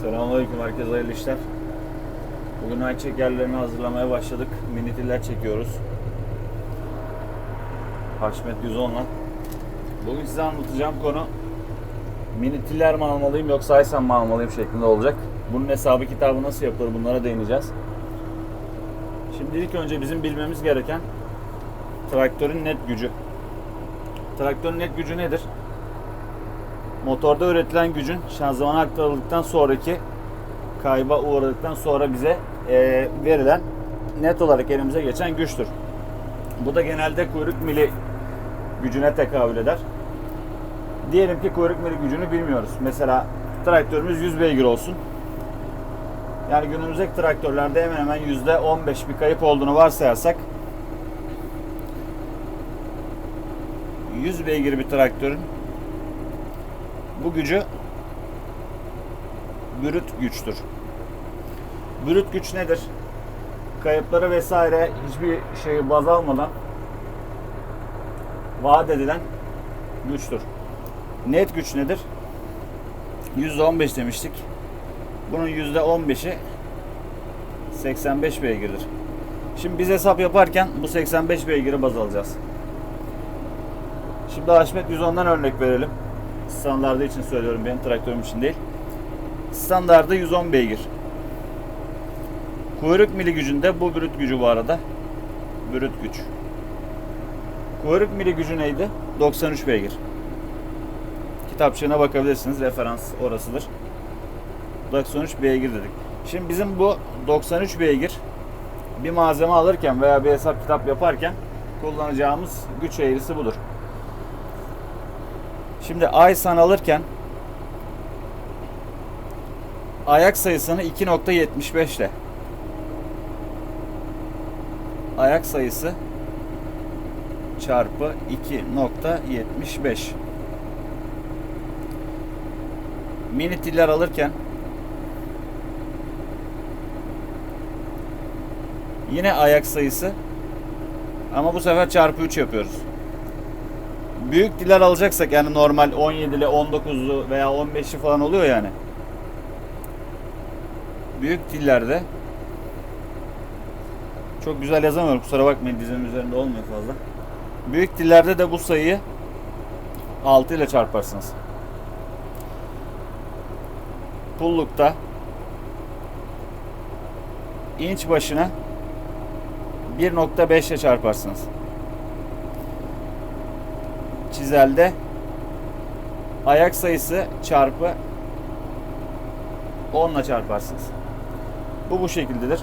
Selamünaleyküm herkese hayırlı işler. Bugün ay çekerlerini hazırlamaya başladık. Minitiller çekiyoruz. Haşmet 110'la. Bugün size anlatacağım konu minitiller mi almalıyım yoksa Aysan mı almalıyım şeklinde olacak. Bunun hesabı kitabı nasıl yapılır bunlara değineceğiz. Şimdi ilk önce bizim bilmemiz gereken traktörün net gücü. Traktörün net gücü nedir? Motorda üretilen gücün şanzımana aktarıldıktan sonraki kayba uğradıktan sonra bize e, verilen net olarak elimize geçen güçtür. Bu da genelde kuyruk mili gücüne tekabül eder. Diyelim ki kuyruk mili gücünü bilmiyoruz. Mesela traktörümüz 100 beygir olsun. Yani günümüzdeki traktörlerde hemen hemen %15 bir kayıp olduğunu varsayarsak 100 beygir bir traktörün bu gücü brüt güçtür. Brüt güç nedir? Kayıpları vesaire hiçbir şeyi baz almadan vaat edilen güçtür. Net güç nedir? %15 demiştik. Bunun %15'i 85 beygirdir. Şimdi biz hesap yaparken bu 85 beygiri baz alacağız. Şimdi Haşmet 110'dan örnek verelim. Standardı için söylüyorum benim traktörüm için değil. Standardı 110 beygir. Kuyruk mili gücünde bu brüt gücü bu arada. Brüt güç. Kuyruk mili gücü neydi? 93 beygir. Kitapçığına bakabilirsiniz. Referans orasıdır. 93 beygir dedik. Şimdi bizim bu 93 beygir bir malzeme alırken veya bir hesap kitap yaparken kullanacağımız güç eğrisi budur. Şimdi Aysan alırken ayak sayısını 2.75 ile. Ayak sayısı çarpı 2.75 mini tiller alırken yine ayak sayısı ama bu sefer çarpı 3 yapıyoruz büyük diller alacaksak yani normal 17'li 19'lu veya 15'li falan oluyor yani. Büyük dillerde çok güzel yazamıyorum kusura bakmayın dizinin üzerinde olmuyor fazla. Büyük dillerde de bu sayıyı 6 ile çarparsınız. Pullukta inç başına 1.5 ile çarparsınız çizelde ayak sayısı çarpı 10 ile çarparsınız. Bu bu şekildedir.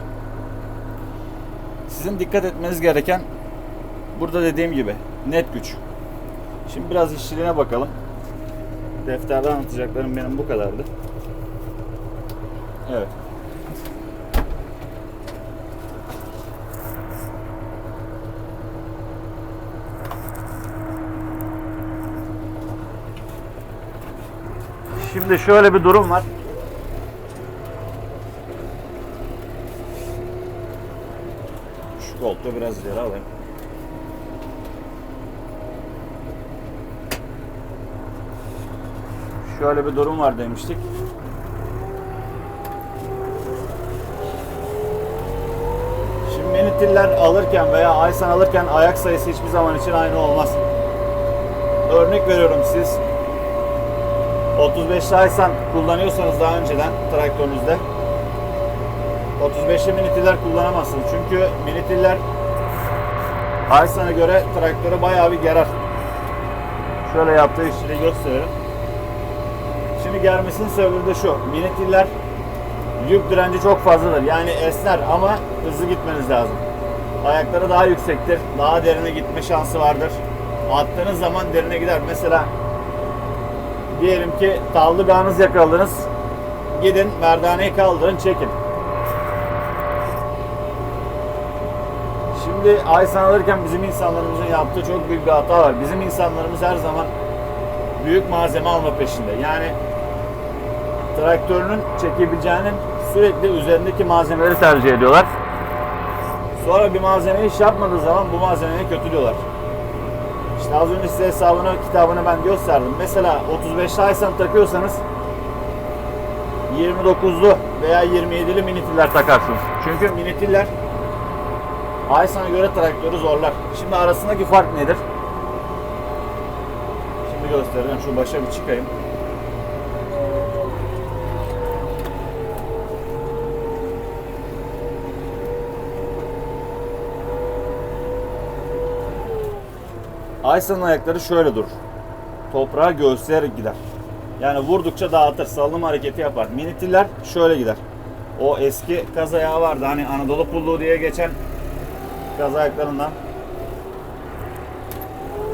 Sizin dikkat etmeniz gereken burada dediğim gibi net güç. Şimdi biraz işçiliğine bakalım. Defterde anlatacaklarım benim bu kadardı. Evet. Şimdi şöyle bir durum var. Şu koltuğu biraz ileri alayım. Şöyle bir durum var demiştik. Şimdi menitiller alırken veya Aysan alırken ayak sayısı hiçbir zaman için aynı olmaz. Örnek veriyorum siz 35 Aysan kullanıyorsanız daha önceden traktörünüzde 35'li minitiller kullanamazsınız. Çünkü minitiller Aysan'a göre traktörü bayağı bir gerer. Şöyle yaptığı işçiliği gösterelim. Şimdi germesinin sebebi de şu. Minitiller yük direnci çok fazladır. Yani esner ama hızlı gitmeniz lazım. Ayakları daha yüksektir. Daha derine gitme şansı vardır. Attığınız zaman derine gider. Mesela diyelim ki tavlı bağınız yakaladınız. Gidin merdaneyi kaldırın çekin. Şimdi Aysan alırken bizim insanlarımızın yaptığı çok büyük bir hata var. Bizim insanlarımız her zaman büyük malzeme alma peşinde. Yani traktörünün çekebileceğinin sürekli üzerindeki malzemeleri tercih ediyorlar. Sonra bir malzemeyi iş yapmadığı zaman bu malzemeyi kötülüyorlar. İşte az önce size hesabını, kitabını ben gösterdim. Mesela 35 Aysan takıyorsanız 29'lu veya 27'li minitiller takarsınız. Çünkü minitiller Aysan'a göre traktörü zorlar. Şimdi arasındaki fark nedir? Şimdi göstereceğim. Şu başa bir çıkayım. Aysan'ın ayakları şöyle durur. Toprağa göğüsleyerek gider. Yani vurdukça dağıtır, salınım hareketi yapar. Minitiller şöyle gider. O eski kaz ayağı vardı hani Anadolu pulluğu diye geçen kaz ayaklarından.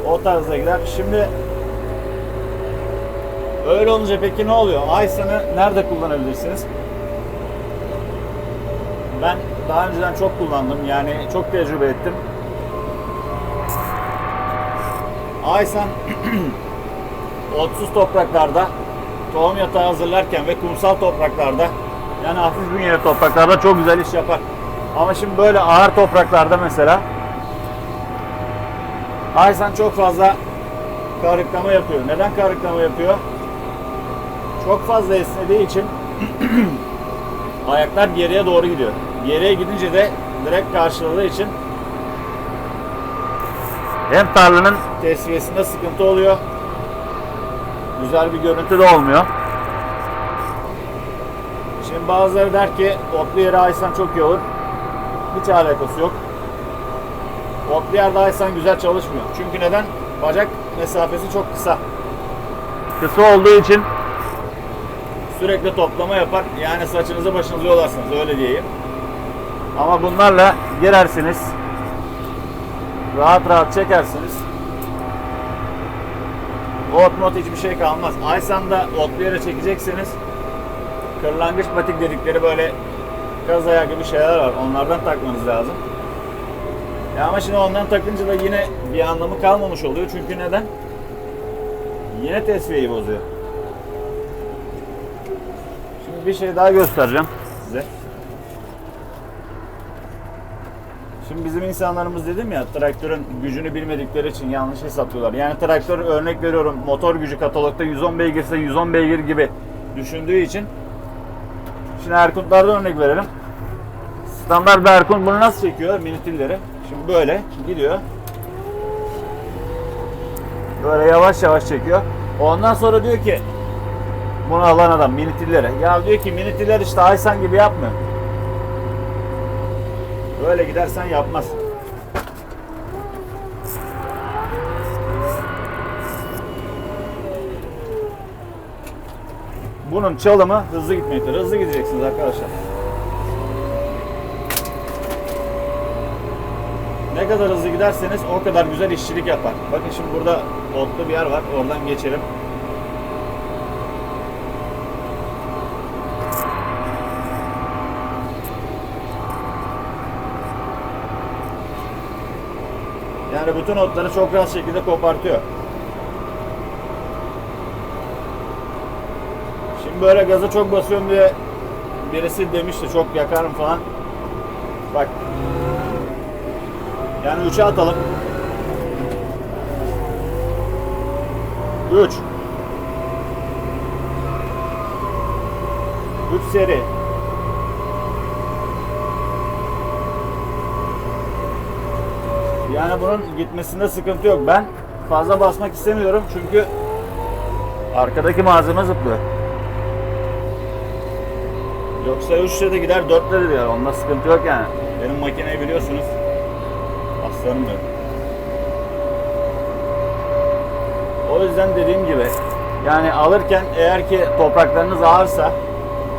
O tarzda gider. Şimdi öyle olunca peki ne oluyor? Aysan'ı nerede kullanabilirsiniz? Ben daha önceden çok kullandım. Yani çok tecrübe ettim. Aysan otsuz topraklarda tohum yatağı hazırlarken ve kumsal topraklarda yani hafif bünyeli topraklarda çok güzel iş yapar. Ama şimdi böyle ağır topraklarda mesela Aysan çok fazla karıklama yapıyor. Neden karıklama yapıyor? Çok fazla esnediği için ayaklar geriye doğru gidiyor. Geriye gidince de direkt karşıladığı için hem tarlanın tesviyesinde sıkıntı oluyor. Güzel bir görüntü de olmuyor. Şimdi bazıları der ki otlu yere aysan çok iyi olur. Hiç alakası yok. Otlu yerde aysan güzel çalışmıyor. Çünkü neden? Bacak mesafesi çok kısa. Kısa olduğu için sürekli toplama yapar. Yani saçınızı başınızı yolarsınız öyle diyeyim. Ama bunlarla girersiniz. Rahat rahat çekersiniz. Ot mot hiçbir şey kalmaz. Aysan'da otlu yere çekeceksiniz. Kırlangıç patik dedikleri böyle kaz ayağı gibi şeyler var. Onlardan takmanız lazım. Ya ama şimdi ondan takınca da yine bir anlamı kalmamış oluyor. Çünkü neden? Yine tesviyeyi bozuyor. Şimdi bir şey daha göstereceğim size. Şimdi bizim insanlarımız dedim ya traktörün gücünü bilmedikleri için yanlış hesaplıyorlar. Yani traktör örnek veriyorum motor gücü katalogda 110 beygirse 110 beygir gibi düşündüğü için Şimdi Erkuntlardan örnek verelim. Standart bir Erkunt bunu nasıl çekiyor minitilleri? Şimdi böyle gidiyor. Böyle yavaş yavaş çekiyor. Ondan sonra diyor ki bunu alan adam minitilleri. Ya diyor ki minitiller işte Aysan gibi yapmıyor. Böyle gidersen yapmaz. Bunun çalımı hızlı gitmektir. Hızlı gideceksiniz arkadaşlar. Ne kadar hızlı giderseniz o kadar güzel işçilik yapar. Bakın şimdi burada otlu bir yer var. Oradan geçelim. Yani bütün otları çok rahat şekilde kopartıyor. Şimdi böyle gaza çok basıyorum diye birisi demişti çok yakarım falan. Bak. Yani 3'e atalım. 3 3 seri. Yani bunun gitmesinde sıkıntı yok. Ben fazla basmak istemiyorum çünkü arkadaki malzeme zıplıyor. Yoksa 3'te de gider 4'te de gider. Onda sıkıntı yok yani. Benim makineyi biliyorsunuz. Aslanım benim. O yüzden dediğim gibi yani alırken eğer ki topraklarınız ağırsa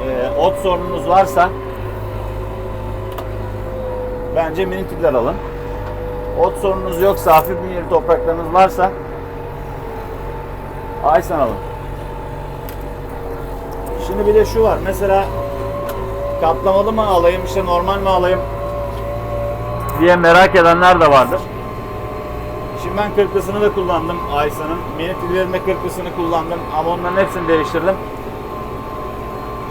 e, ot sorununuz varsa bence mini tipler alın. Ot sorununuz yoksa hafif bünyeli topraklarınız varsa Aysan alın. Şimdi bir de şu var. Mesela katlamalı mı alayım işte normal mi alayım diye merak edenler de vardır. Şimdi ben kırklısını da kullandım Aysan'ın. Minitillerinde kırklısını kullandım ama onların hepsini değiştirdim.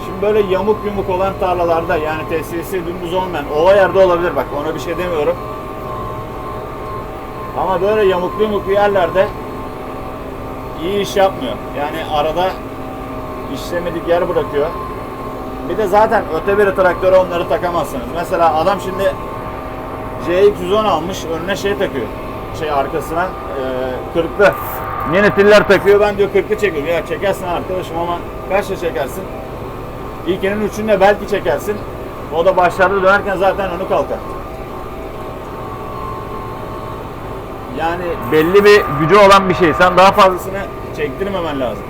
Şimdi böyle yamuk yumuk olan tarlalarda yani tesisi dümdüz olmayan ova yerde olabilir bak ona bir şey demiyorum. Ama böyle yamuklu yumuklu yerlerde iyi iş yapmıyor. Yani arada işlemedik yer bırakıyor. Bir de zaten öte biri traktöre onları takamazsınız. Mesela adam şimdi CX-110 almış önüne şey takıyor. Şey arkasına e, kırıklı. Yeni tiller takıyor ben diyor kırıklı çekiyorum. Ya çekersin arkadaşım ama kaçla çekersin? İlkinin üçünde belki çekersin. O da başlarda dönerken zaten önü kalkar. Yani belli bir gücü olan bir şey. Sen daha fazlasını çektirmemen lazım.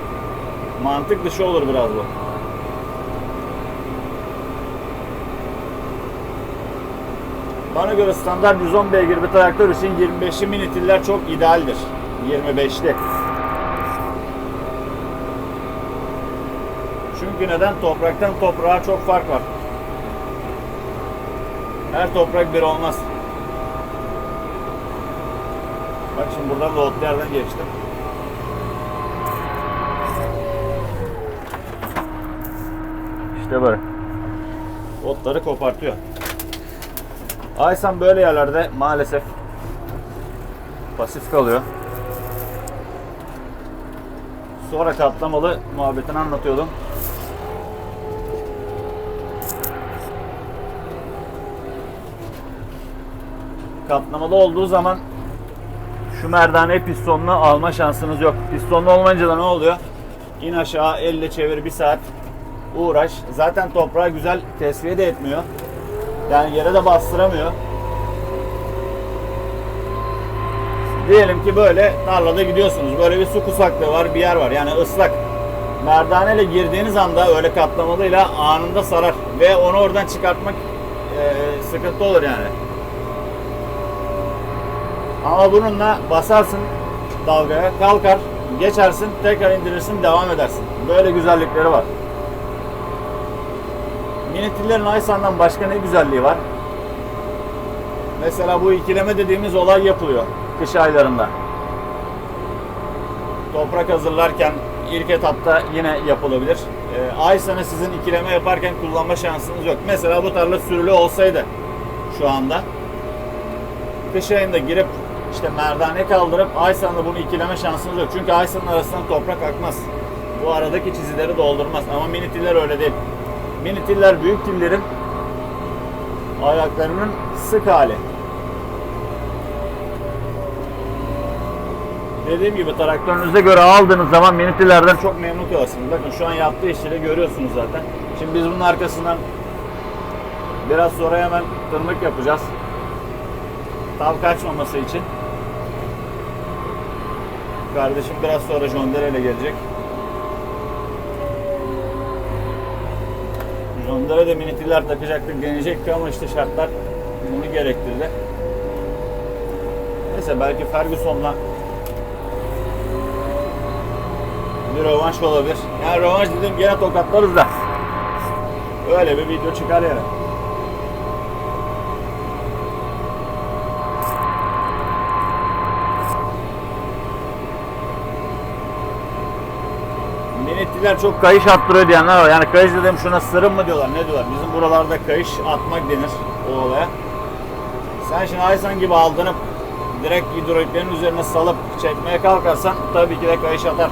Mantık dışı olur biraz bu. Bana göre standart 110 beygir bir traktör için 25'li minitiller çok idealdir. 25'li. Çünkü neden? Topraktan toprağa çok fark var. Her toprak bir olmaz. Bak şimdi buradan yerden geçtim. İşte böyle. Otları kopartıyor. Aysan böyle yerlerde maalesef pasif kalıyor. Sonra katlamalı muhabbetini anlatıyordum. Katlamalı olduğu zaman şu merdane pistonunu alma şansınız yok. Pistonlu olmayınca da ne oluyor? İn aşağı elle çevir bir saat uğraş. Zaten toprağı güzel tesviye de etmiyor. Yani yere de bastıramıyor. Diyelim ki böyle tarlada gidiyorsunuz. Böyle bir su kusaklığı var, bir yer var. Yani ıslak. Merdaneyle girdiğiniz anda öyle katlamalıyla anında sarar. Ve onu oradan çıkartmak e, sıkıntı olur yani. Ama bununla basarsın dalgaya, kalkar, geçersin, tekrar indirirsin, devam edersin. Böyle güzellikleri var. Minitillerin Aysan'dan başka ne güzelliği var? Mesela bu ikileme dediğimiz olay yapılıyor kış aylarında. Toprak hazırlarken ilk etapta yine yapılabilir. Ee, Aysan'ı sizin ikileme yaparken kullanma şansınız yok. Mesela bu tarla sürülü olsaydı şu anda kış ayında girip işte merdane kaldırıp Aysan'la bunu ikileme şansınız yok. Çünkü Aysan'ın arasından toprak akmaz. Bu aradaki çizileri doldurmaz. Ama minitiller öyle değil. Minitiller büyük tillerin ayaklarının sık hali. Dediğim gibi traktörünüze göre aldığınız zaman minitillerden çok memnun kalırsınız. Bakın şu an yaptığı işleri görüyorsunuz zaten. Şimdi biz bunun arkasından biraz sonra hemen tırmık yapacağız. Tav kaçmaması için. Kardeşim biraz sonra Jondere ile gelecek. Jondere de minitiller takacaktık deneyecekti ama işte şartlar bunu gerektirdi. Neyse belki Ferguson'la bir rövanş olabilir. Yani rövanş dedim gene tokatlarız da. Öyle bir video çıkar yani. Minitliler çok kayış attırıyor diyenler var. Yani kayış dedim şuna sırım mı diyorlar ne diyorlar. Bizim buralarda kayış atmak denir o olaya. Sen şimdi Aysan gibi aldırıp direkt hidroliklerin üzerine salıp çekmeye kalkarsan tabii ki de kayış atar.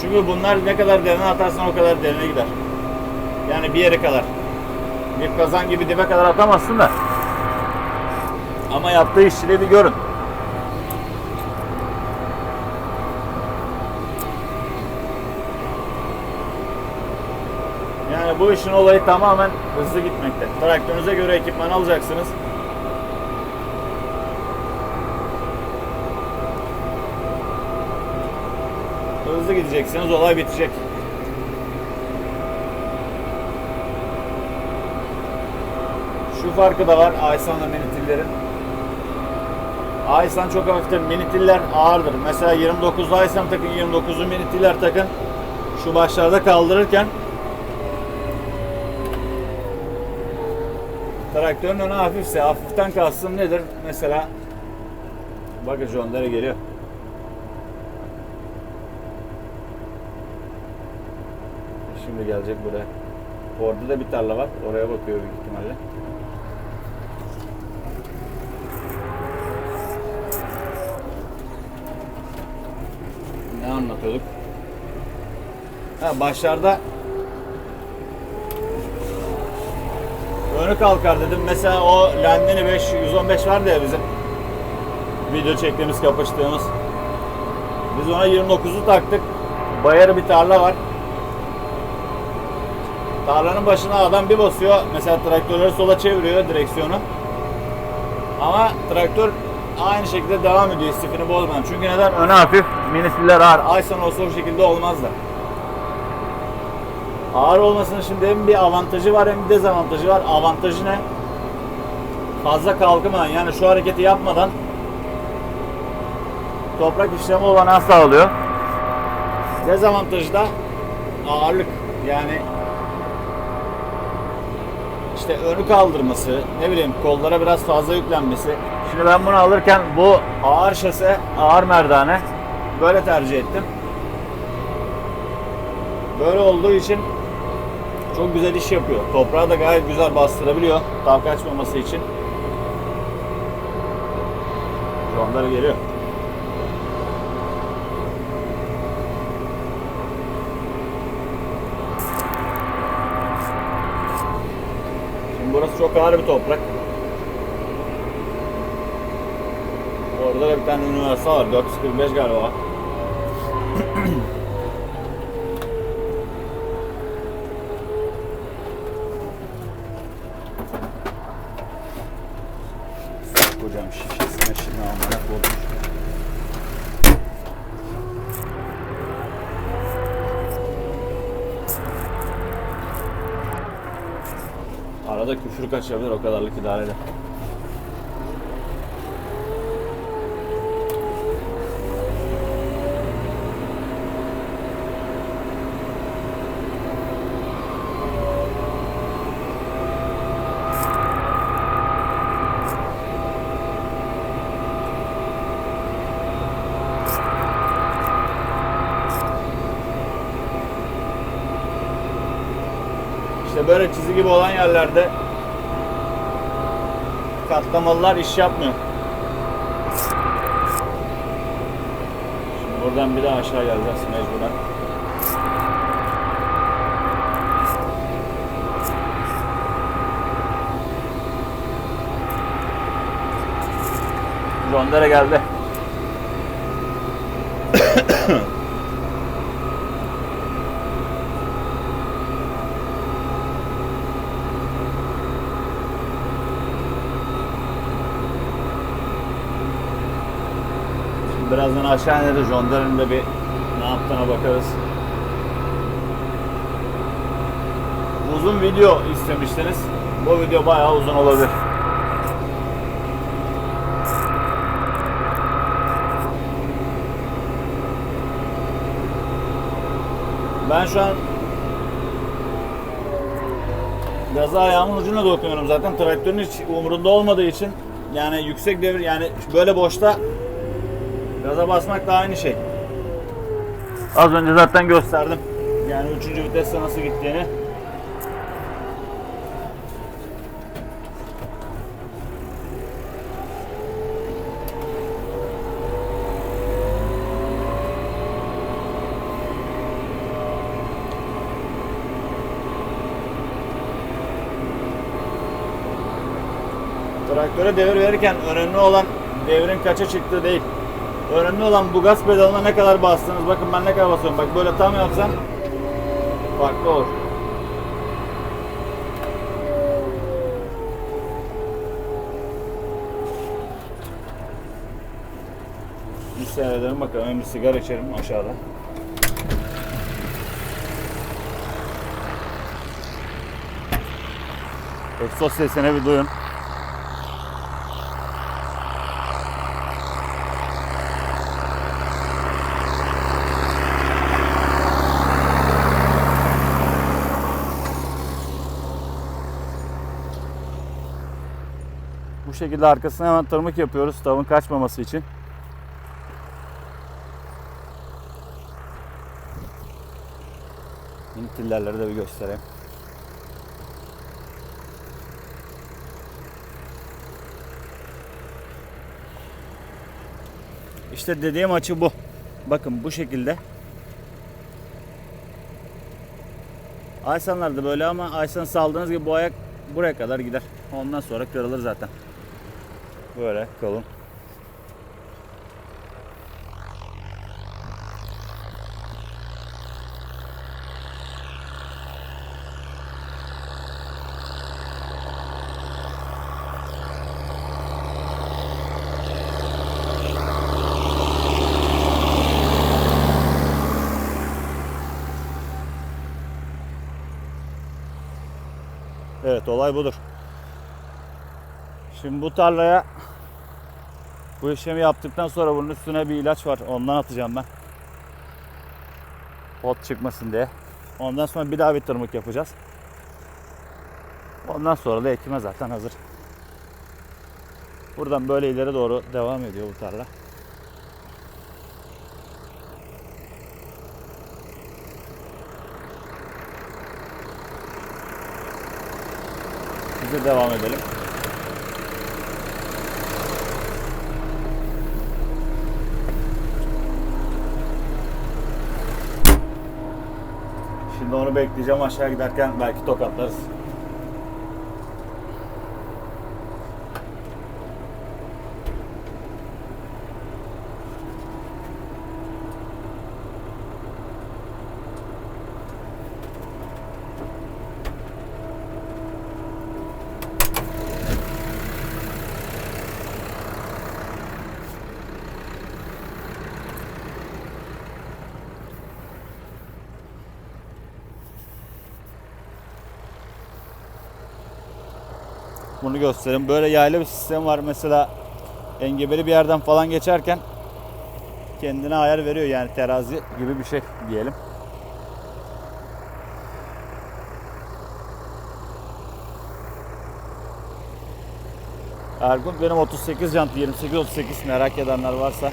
Çünkü bunlar ne kadar derine atarsan o kadar derine gider. Yani bir yere kadar. Bir kazan gibi dibe kadar atamazsın da. Ama yaptığı işçiliği bir görün. Yani bu işin olayı tamamen hızlı gitmekte. Traktörünüze göre ekipman alacaksınız. Hızlı gideceksiniz, olay bitecek. Şu farkı da var Aysan'la Minitillerin. Aysan çok hafiftir, Minitiller ağırdır. Mesela 29'da Aysan takın, 29'u Minitiller takın. Şu başlarda kaldırırken traktörün önü hafifse, hafiften kastım nedir? Mesela John Deere geliyor. Şimdi gelecek buraya. Orada da bir tarla var. Oraya bakıyor büyük ihtimalle. Ne anlatıyorduk? Ha, başlarda önü kalkar dedim. Mesela o Landini 5 115 vardı ya bizim video çektiğimiz kapıştığımız. Biz ona 29'u taktık. Bayarı bir tarla var. Tarlanın başına adam bir basıyor. Mesela traktörleri sola çeviriyor direksiyonu. Ama traktör aynı şekilde devam ediyor istifini bozmadan. Çünkü neden? Öne hafif, minisiller ağır. Aysan olsa o şekilde olmaz da. Ağır olmasının şimdi hem bir avantajı var hem bir dezavantajı var. Avantajı ne? Fazla kalkamadan yani şu hareketi yapmadan toprak işlemi olanağı sağlıyor. Dezavantajı da ağırlık. Yani işte önü kaldırması, ne bileyim kollara biraz fazla yüklenmesi. Şimdi ben bunu alırken bu ağır şase, ağır merdane böyle tercih ettim. Böyle olduğu için çok güzel iş yapıyor. Toprağı da gayet güzel bastırabiliyor. Tav kaçmaması için. Şu anda geliyor. Şimdi burası çok ağır bir toprak. Orada da bir tane üniversite var. 445 galiba. Küfür kaçabilir o kadarlık idare eder. İşte böyle çizgi gibi olan yerlerde katlamalılar iş yapmıyor. Şimdi buradan bir daha aşağı geleceğiz mecburen. Rondere geldi. Birazdan aşağı ineriz. Jondar'ın da bir ne yaptığına bakarız. Uzun video istemiştiniz. Bu video bayağı uzun olabilir. Ben şu an gaza ayağımın ucuna dokunuyorum zaten. Traktörün hiç umurunda olmadığı için yani yüksek devir yani böyle boşta Gaza basmak da aynı şey. Az önce zaten gösterdim. Yani 3. viteste nasıl gittiğini. Traktöre devir verirken önemli olan devrin kaça çıktığı değil. Önemli olan bu gaz pedalına ne kadar bastınız. Bakın ben ne kadar basıyorum. Bak böyle tam yapsam farklı olur. Bir seyredelim bakalım. Hem sigara içerim aşağıda. Egzoz sesini bir duyun. Şekilde arkasına hemen tırmık yapıyoruz tavın kaçmaması için. Mintillerleri de bir göstereyim. İşte dediğim açı bu. Bakın bu şekilde. Aysanlar da böyle ama Aysan saldığınız gibi bu ayak buraya kadar gider. Ondan sonra kırılır zaten. Böyle kalın. Evet olay budur. Şimdi bu tarlaya bu işlemi yaptıktan sonra bunun üstüne bir ilaç var. Ondan atacağım ben. Ot çıkmasın diye. Ondan sonra bir daha bir tırmık yapacağız. Ondan sonra da ekime zaten hazır. Buradan böyle ileri doğru devam ediyor bu tarla. Biz de devam edelim. Şimdi onu bekleyeceğim aşağı giderken belki tokatlarız. Bunu göstereyim. Böyle yaylı bir sistem var. Mesela engebeli bir yerden falan geçerken kendine ayar veriyor yani terazi gibi bir şey diyelim. Ergun benim 38 jant 28 38 merak edenler varsa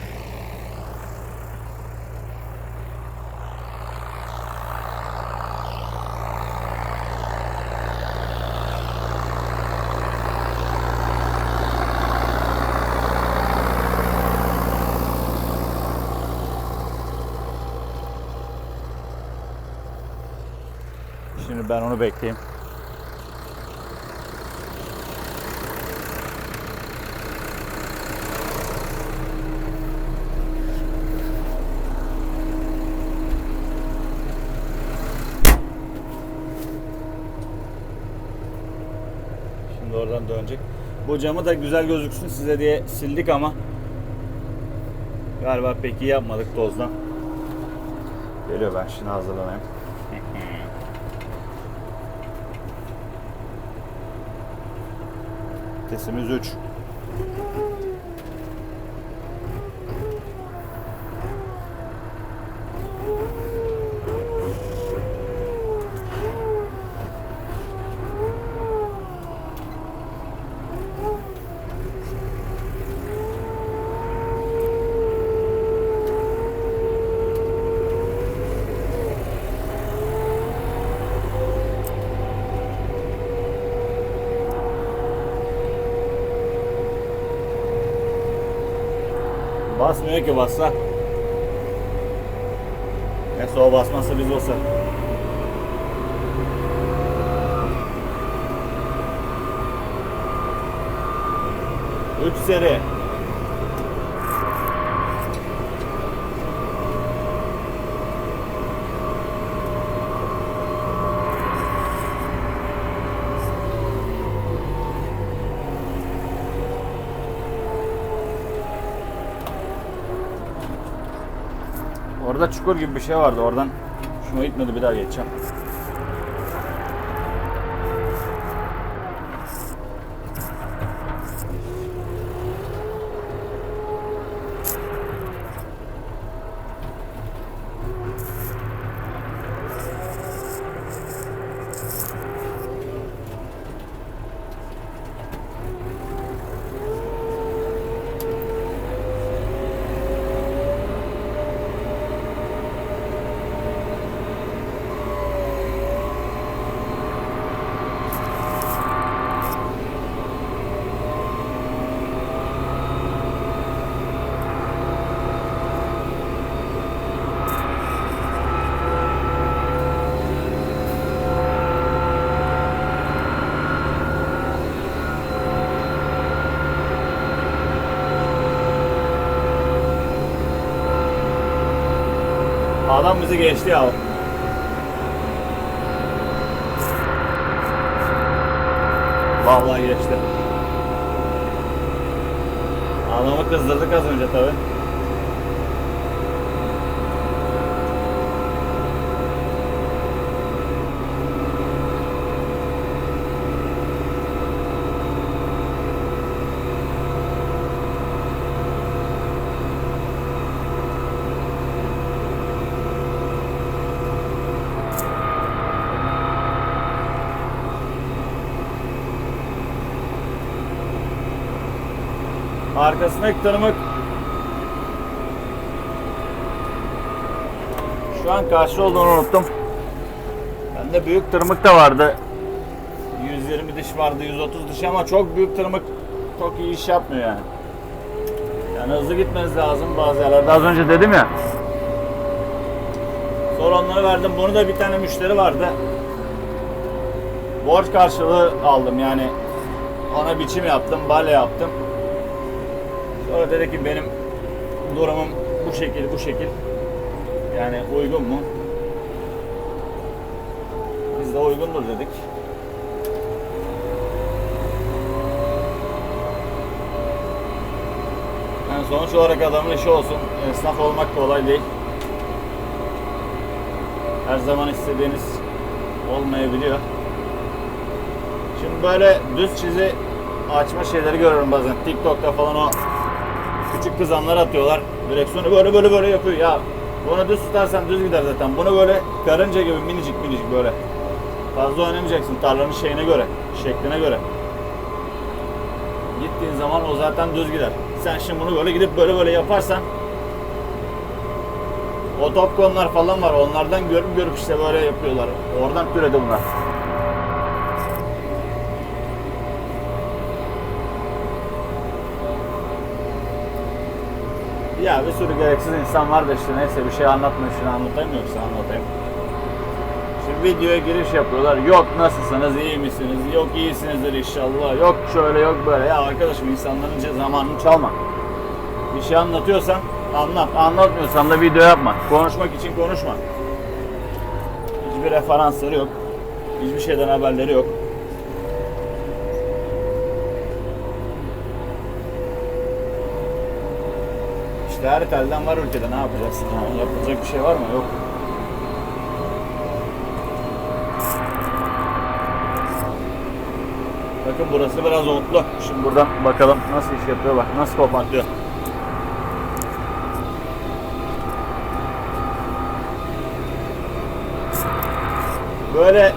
Şimdi ben onu bekleyeyim. Şimdi oradan dönecek. Bu camı da güzel gözüksün size diye sildik ama galiba pek iyi yapmadık tozdan. Geliyor ben şimdi hazırlanayım. Vitesimiz 3. Basmıyor ki bassa. Neyse o basmazsa biz basar. Üç seri. Orada çukur gibi bir şey vardı. Oradan şuna gitmedi bir daha geçeceğim. Adam bizi geçti ya. Vallahi geçti. Adamı kızdırdık az önce tabi. Arkasındaki tırmık Şu an karşı olduğunu unuttum. Bende büyük tırmık da vardı. 120 diş vardı, 130 diş ama çok büyük tırmık çok iyi iş yapmıyor yani. Yani hızlı gitmeniz lazım bazı yerlerde. Az önce dedim ya. Sonra onları verdim. Bunu da bir tane müşteri vardı. Borç karşılığı aldım yani. Ona biçim yaptım, bale yaptım. Sonra dedi ki benim durumum bu şekil, bu şekil. Yani uygun mu? Biz de uygundur dedik. Yani sonuç olarak adamın işi olsun. Esnaf olmak kolay değil. Her zaman istediğiniz olmayabiliyor. Şimdi böyle düz çizi açma şeyleri görüyorum bazen. TikTok'ta falan o küçük kızanlar atıyorlar. Direksiyonu böyle böyle böyle yapıyor. Ya bunu düz tutarsan düz gider zaten. Bunu böyle karınca gibi minicik minicik böyle. Fazla oynamayacaksın tarlanın şeyine göre, şekline göre. Gittiğin zaman o zaten düz gider. Sen şimdi bunu böyle gidip böyle böyle yaparsan o topkonlar falan var. Onlardan görüp görüp işte böyle yapıyorlar. Oradan türedi bunlar. Ya bir sürü gereksiz insan var da işte neyse bir şey anlatma şunu anlatayım yoksa anlatayım. Şimdi videoya giriş yapıyorlar. Yok nasılsınız, iyi misiniz? Yok iyisinizdir inşallah. Yok şöyle yok böyle. Ya arkadaşım insanların zamanını çalma. Bir şey anlatıyorsan anlat. Anlatmıyorsan da video yapma. Konuşmak için konuşma. Hiçbir referansları yok. Hiçbir şeyden haberleri yok. Her telden var ülkede ne yapacaksın yani? Yapılacak bir şey var mı? Yok. Bakın burası biraz otlu. Şimdi buradan bakalım nasıl iş yapıyor bak nasıl kopartıyor. Böyle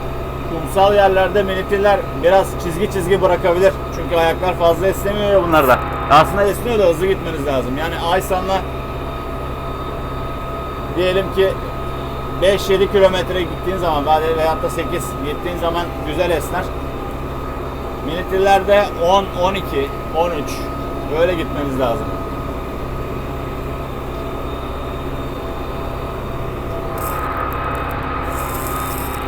kumsal yerlerde minitiller biraz çizgi çizgi bırakabilir. Çünkü ayaklar fazla esnemiyor ya bunlarda. Aslında esniyor da hızlı gitmeniz lazım. Yani Aysan'la diyelim ki 5-7 kilometre gittiğin zaman veyahut da 8 gittiğin zaman güzel esner. Minitillerde 10, 12, 13 böyle gitmeniz lazım.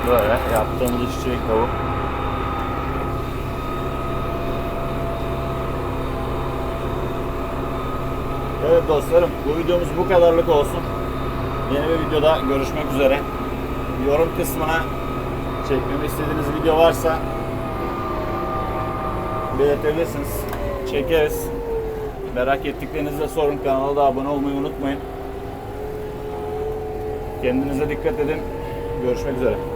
Böyle yaptığımız işçilik tavuk. Evet dostlarım bu videomuz bu kadarlık olsun. Yeni bir videoda görüşmek üzere. Yorum kısmına çekmemi istediğiniz video varsa belirtebilirsiniz. Çekeriz. Merak ettiklerinizi sorun. Kanala da abone olmayı unutmayın. Kendinize dikkat edin. Görüşmek üzere.